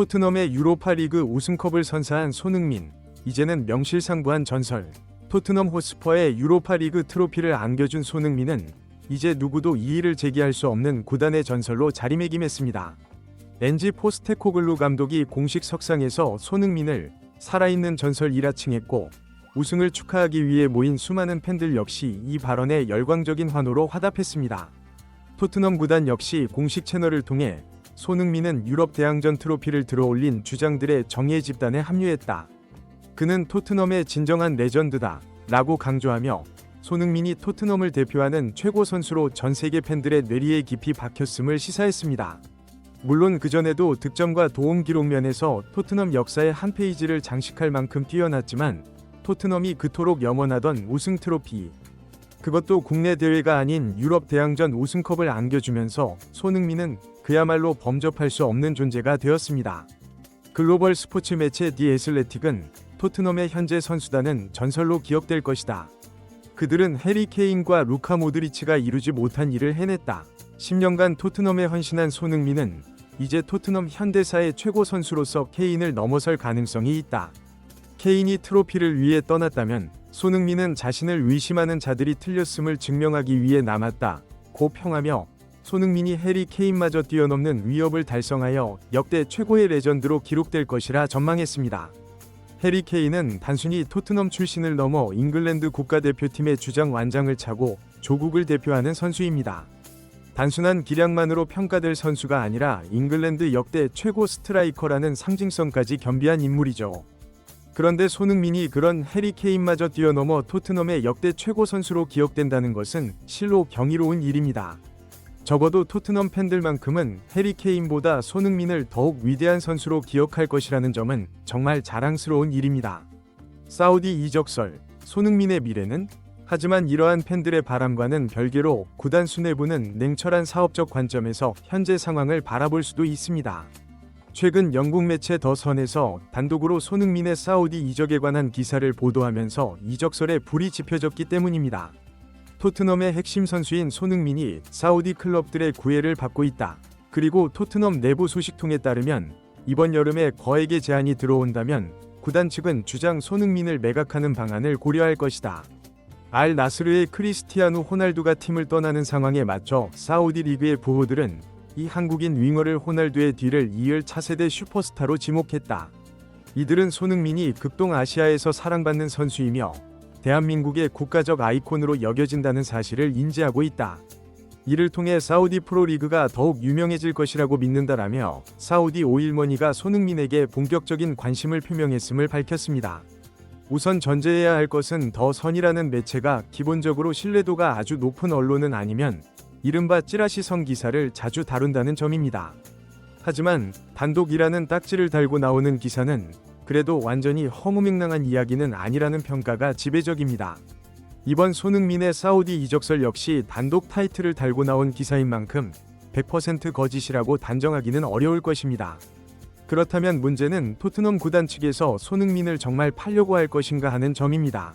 토트넘의 유로파리그 우승컵을 선사한 손흥민, 이제는 명실상부한 전설. 토트넘 호스퍼의 유로파리그 트로피를 안겨준 손흥민은 이제 누구도 이의를 제기할 수 없는 구단의 전설로 자리매김했습니다. 엔지 포스테코글루 감독이 공식 석상에서 손흥민을 살아있는 전설이라 칭했고 우승을 축하하기 위해 모인 수많은 팬들 역시 이 발언에 열광적인 환호로 화답했습니다. 토트넘 구단 역시 공식 채널을 통해 손흥민은 유럽 대항전 트로피를 들어올린 주장들의 정예 집단에 합류했다. 그는 토트넘의 진정한 레전드다. 라고 강조하며 손흥민이 토트넘을 대표하는 최고 선수로 전 세계 팬들의 뇌리에 깊이 박혔음을 시사했습니다. 물론 그전에도 득점과 도움 기록 면에서 토트넘 역사의 한 페이지를 장식할 만큼 뛰어났지만 토트넘이 그토록 염원하던 우승 트로피 그것도 국내 대회가 아닌 유럽 대항전 우승컵을 안겨주면서 손흥민은 그야말로 범접할 수 없는 존재가 되었습니다. 글로벌 스포츠 매체 디 애슬레틱은 토트넘의 현재 선수단은 전설로 기억될 것이다. 그들은 해리 케인과 루카 모드리치가 이루지 못한 일을 해냈다. 10년간 토트넘에 헌신한 손흥민은 이제 토트넘 현대사의 최고 선수로서 케인을 넘어설 가능성이 있다. 케인이 트로피를 위해 떠났다면 손흥민은 자신을 의심하는 자들이 틀렸음을 증명하기 위해 남았다. 고 평하며 손흥민이 해리 케인마저 뛰어넘는 위협을 달성하여 역대 최고의 레전드로 기록될 것이라 전망했습니다. 해리 케인은 단순히 토트넘 출신을 넘어 잉글랜드 국가대표팀의 주장 완장을 차고 조국을 대표하는 선수입니다. 단순한 기량만으로 평가될 선수가 아니라 잉글랜드 역대 최고 스트라이커라는 상징성까지 겸비한 인물이죠. 그런데 손흥민이 그런 해리 케인마저 뛰어넘어 토트넘의 역대 최고 선수로 기억된다는 것은 실로 경이로운 일입니다. 적어도 토트넘 팬들만큼은 해리 케인보다 손흥민을 더욱 위대한 선수로 기억할 것이라는 점은 정말 자랑스러운 일입니다. 사우디 이적설, 손흥민의 미래는? 하지만 이러한 팬들의 바람과는 별개로 구단 수뇌부는 냉철한 사업적 관점에서 현재 상황을 바라볼 수도 있습니다. 최근 영국 매체 더 선에서 단독으로 손흥민의 사우디 이적에 관한 기사를 보도하면서 이적설에 불이 지펴졌기 때문입니다. 토트넘의 핵심 선수인 손흥민이 사우디 클럽들의 구애를 받고 있다. 그리고 토트넘 내부 소식통에 따르면 이번 여름에 거액의 제안이 들어온다면 구단 측은 주장 손흥민을 매각하는 방안을 고려할 것이다. 알 나스르의 크리스티아누 호날두가 팀을 떠나는 상황에 맞춰 사우디 리그의 부호들은 이 한국인 윙어를 호날두의 뒤를 이을 차세대 슈퍼스타로 지목했다. 이들은 손흥민이 극동 아시아에서 사랑받는 선수이며 대한민국의 국가적 아이콘으로 여겨진다는 사실을 인지하고 있다. 이를 통해 사우디 프로리그가 더욱 유명해질 것이라고 믿는다라며 사우디 오일머니가 손흥민에게 본격적인 관심을 표명했음을 밝혔습니다. 우선 전제해야 할 것은 더 선이라는 매체가 기본적으로 신뢰도가 아주 높은 언론은 아니면 이른바 찌라시성 기사를 자주 다룬다는 점입니다. 하지만 단독이라는 딱지를 달고 나오는 기사는 그래도 완전히 허무맹랑한 이야기는 아니라는 평가가 지배적입니다. 이번 손흥민의 사우디 이적설 역시 단독 타이틀을 달고 나온 기사인 만큼 100% 거짓이라고 단정하기는 어려울 것입니다. 그렇다면 문제는 토트넘 구단 측에서 손흥민을 정말 팔려고 할 것인가 하는 점입니다.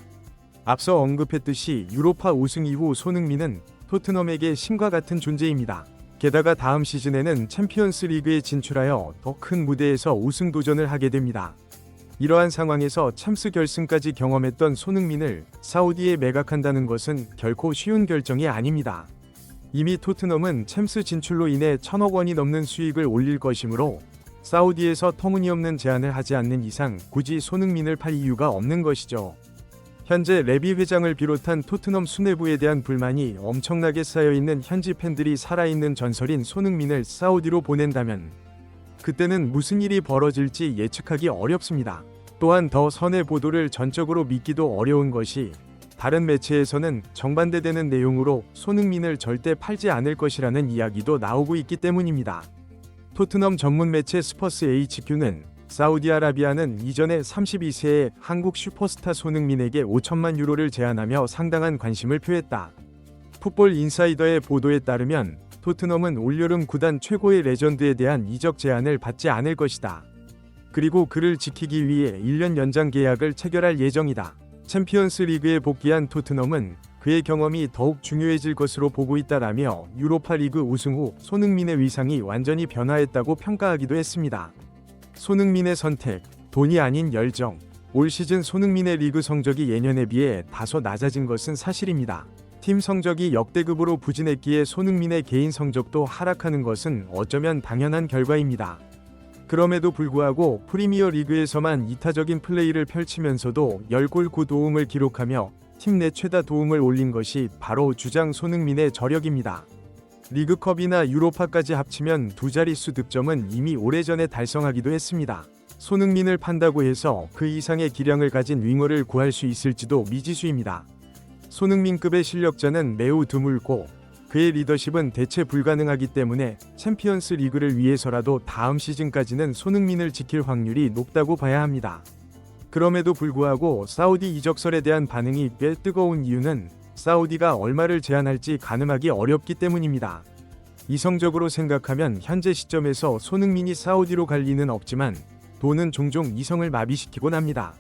앞서 언급했듯이 유로파 우승 이후 손흥민은 토트넘에게 신과 같은 존재입니다. 게다가 다음 시즌에는 챔피언스 리그에 진출하여 더 큰 무대에서 우승 도전을 하게 됩니다. 이러한 상황에서 챔스 결승까지 경험했던 손흥민을 사우디에 매각한다는 것은 결코 쉬운 결정이 아닙니다. 이미 토트넘은 챔스 진출로 인해 천억 원이 넘는 수익을 올릴 것이므로 사우디에서 터무니없는 제안을 하지 않는 이상 굳이 손흥민을 팔 이유가 없는 것이죠. 현재 레비 회장을 비롯한 토트넘 수뇌부에 대한 불만이 엄청나게 쌓여있는 현지 팬들이 살아있는 전설인 손흥민을 사우디로 보낸다면 그때는 무슨 일이 벌어질지 예측하기 어렵습니다. 또한 더 선의 보도를 전적으로 믿기도 어려운 것이 다른 매체에서는 정반대되는 내용으로 손흥민을 절대 팔지 않을 것이라는 이야기도 나오고 있기 때문입니다. 토트넘 전문 매체 스퍼스 HQ는 사우디아라비아는 이전에 32세의 한국 슈퍼스타 손흥민에게 5천만 유로를 제안하며 상당한 관심을 표했다. 풋볼 인사이더의 보도에 따르면 토트넘은 올여름 구단 최고의 레전드에 대한 이적 제안을 받지 않을 것이다. 그리고 그를 지키기 위해 1년 연장 계약을 체결할 예정이다. 챔피언스 리그에 복귀한 토트넘은 그의 경험이 더욱 중요해질 것으로 보고 있다라며 유로파 리그 우승 후 손흥민의 위상이 완전히 변화했다고 평가하기도 했습니다. 손흥민의 선택, 돈이 아닌 열정. 올 시즌 손흥민의 리그 성적이 예년에 비해 다소 낮아진 것은 사실입니다. 팀 성적이 역대급으로 부진했기에 손흥민의 개인 성적도 하락하는 것은 어쩌면 당연한 결과입니다. 그럼에도 불구하고 프리미어 리그에서만 이타적인 플레이를 펼치면서도 10골 9도움을 기록하며 팀 내 최다 도움을 올린 것이 바로 주장 손흥민의 저력입니다. 리그컵이나 유로파까지 합치면 두 자릿수 득점은 이미 오래전에 달성하기도 했습니다. 손흥민을 판다고 해서 그 이상의 기량을 가진 윙어를 구할 수 있을지도 미지수입니다. 손흥민급의 실력자는 매우 드물고 그의 리더십은 대체 불가능하기 때문에 챔피언스 리그를 위해서라도 다음 시즌까지는 손흥민을 지킬 확률이 높다고 봐야 합니다. 그럼에도 불구하고 사우디 이적설에 대한 반응이 꽤 뜨거운 이유는 사우디가 얼마를 제한할지 가늠하기 어렵기 때문입니다. 이성적으로 생각하면 현재 시점에서 손흥민이 사우디로 갈 리는 없지만 돈은 종종 이성을 마비시키곤 합니다.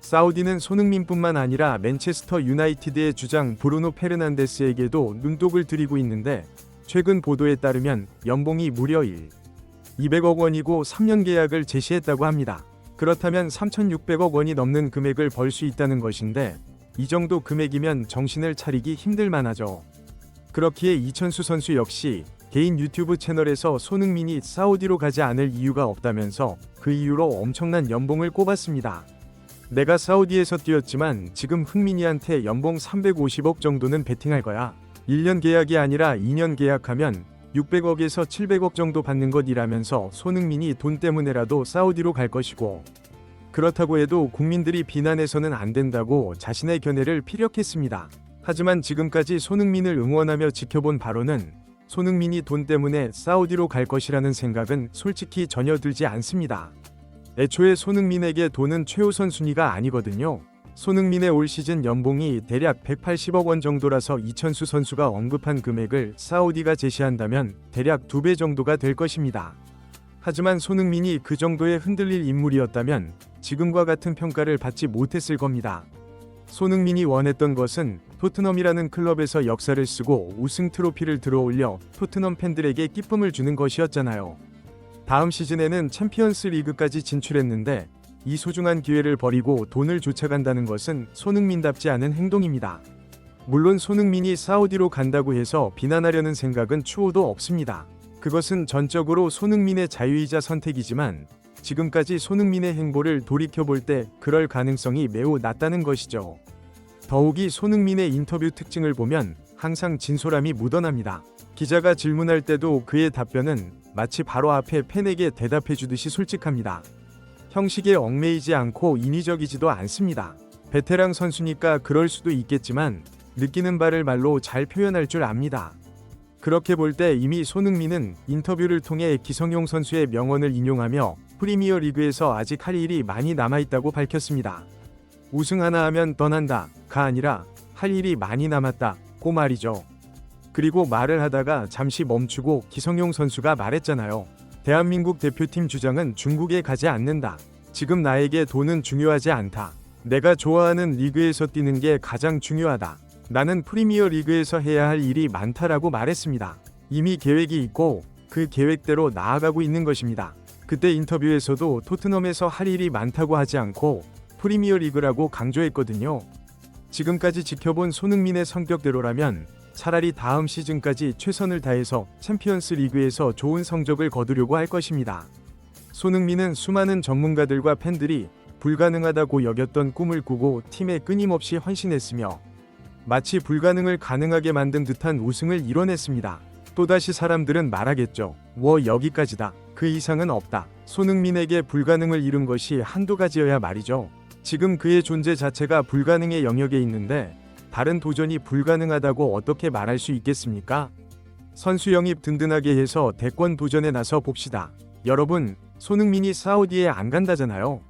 사우디는 손흥민뿐만 아니라 맨체스터 유나이티드의 주장 브루노 페르난데스에게도 눈독을 들이고 있는데 최근 보도에 따르면 연봉이 무려 1, 200억 원이고 3년 계약을 제시했다고 합니다. 그렇다면 3,600억 원이 넘는 금액을 벌 수 있다는 것인데 이 정도 금액이면 정신을 차리기 힘들 만 하죠. 그렇기에 이천수 선수 역시 개인 유튜브 채널에서 손흥민이 사우디로 가지 않을 이유가 없다면서 그 이유로 엄청난 연봉을 꼽았습니다. 내가 사우디에서 뛰었지만 지금 흥민이한테 연봉 350억 정도는 베팅할 거야. 1년 계약이 아니라 2년 계약하면 600억에서 700억 정도 받는 것이라면서 손흥민이 돈 때문에라도 사우디로 갈 것이고 그렇다고 해도 국민들이 비난해서는 안 된다고 자신의 견해를 피력했습니다. 하지만 지금까지 손흥민을 응원하며 지켜본 바로는 손흥민이 돈 때문에 사우디로 갈 것이라는 생각은 솔직히 전혀 들지 않습니다. 애초에 손흥민에게 돈은 최우선 순위가 아니거든요. 손흥민의 올 시즌 연봉이 대략 180억 원 정도라서 이천수 선수가 언급한 금액을 사우디가 제시한다면 대략 두배 정도가 될 것입니다. 하지만 손흥민이 그 정도의 흔들릴 인물이었다면 지금과 같은 평가를 받지 못했을 겁니다. 손흥민이 원했던 것은 토트넘이라는 클럽에서 역사를 쓰고 우승 트로피를 들어올려 토트넘 팬들에게 기쁨을 주는 것이었잖아요. 다음 시즌에는 챔피언스 리그까지 진출했는데 이 소중한 기회를 버리고 돈을 쫓아간다는 것은 손흥민답지 않은 행동입니다. 물론 손흥민이 사우디로 간다고 해서 비난하려는 생각은 추호도 없습니다. 그것은 전적으로 손흥민의 자유이자 선택이지만 지금까지 손흥민의 행보를 돌이켜볼 때 그럴 가능성이 매우 낮다는 것이죠. 더욱이 손흥민의 인터뷰 특징을 보면 항상 진솔함이 묻어납니다. 기자가 질문할 때도 그의 답변은 마치 바로 앞에 팬에게 대답해 주듯이 솔직합니다. 형식에 얽매이지 않고 인위적이지도 않습니다. 베테랑 선수니까 그럴 수도 있겠지만 느끼는 바를 말로 잘 표현할 줄 압니다. 그렇게 볼 때 이미 손흥민은 인터뷰를 통해 기성용 선수의 명언을 인용하며 프리미어 리그에서 아직 할 일이 많이 남아있다고 밝혔습니다. 우승 하나 하면 떠난다. 가 아니라 할 일이 많이 남았다. 고 말이죠. 그리고 말을 하다가 잠시 멈추고 기성용 선수가 말했잖아요. 대한민국 대표팀 주장은 중국에 가지 않는다. 지금 나에게 돈은 중요하지 않다. 내가 좋아하는 리그에서 뛰는 게 가장 중요하다. 나는 프리미어 리그에서 해야 할 일이 많다라고 말했습니다. 이미 계획이 있고 그 계획대로 나아가고 있는 것입니다. 그때 인터뷰에서도 토트넘에서 할 일이 많다고 하지 않고 프리미어 리그라고 강조했거든요. 지금까지 지켜본 손흥민의 성격대로라면 차라리 다음 시즌까지 최선을 다해서 챔피언스 리그에서 좋은 성적을 거두려고 할 것입니다. 손흥민은 수많은 전문가들과 팬들이 불가능하다고 여겼던 꿈을 꾸고 팀에 끊임없이 헌신했으며 마치 불가능을 가능하게 만든 듯한 우승을 이뤄냈습니다. 또다시 사람들은 말하겠죠. 워 여기까지다. 그 이상은 없다. 손흥민에게 불가능을 이룬 것이 한두 가지여야 말이죠. 지금 그의 존재 자체가 불가능의 영역에 있는데 다른 도전이 불가능하다고 어떻게 말할 수 있겠습니까? 선수 영입 든든하게 해서 대권 도전에 나서 봅시다. 여러분, 손흥민이 사우디에 안 간다잖아요.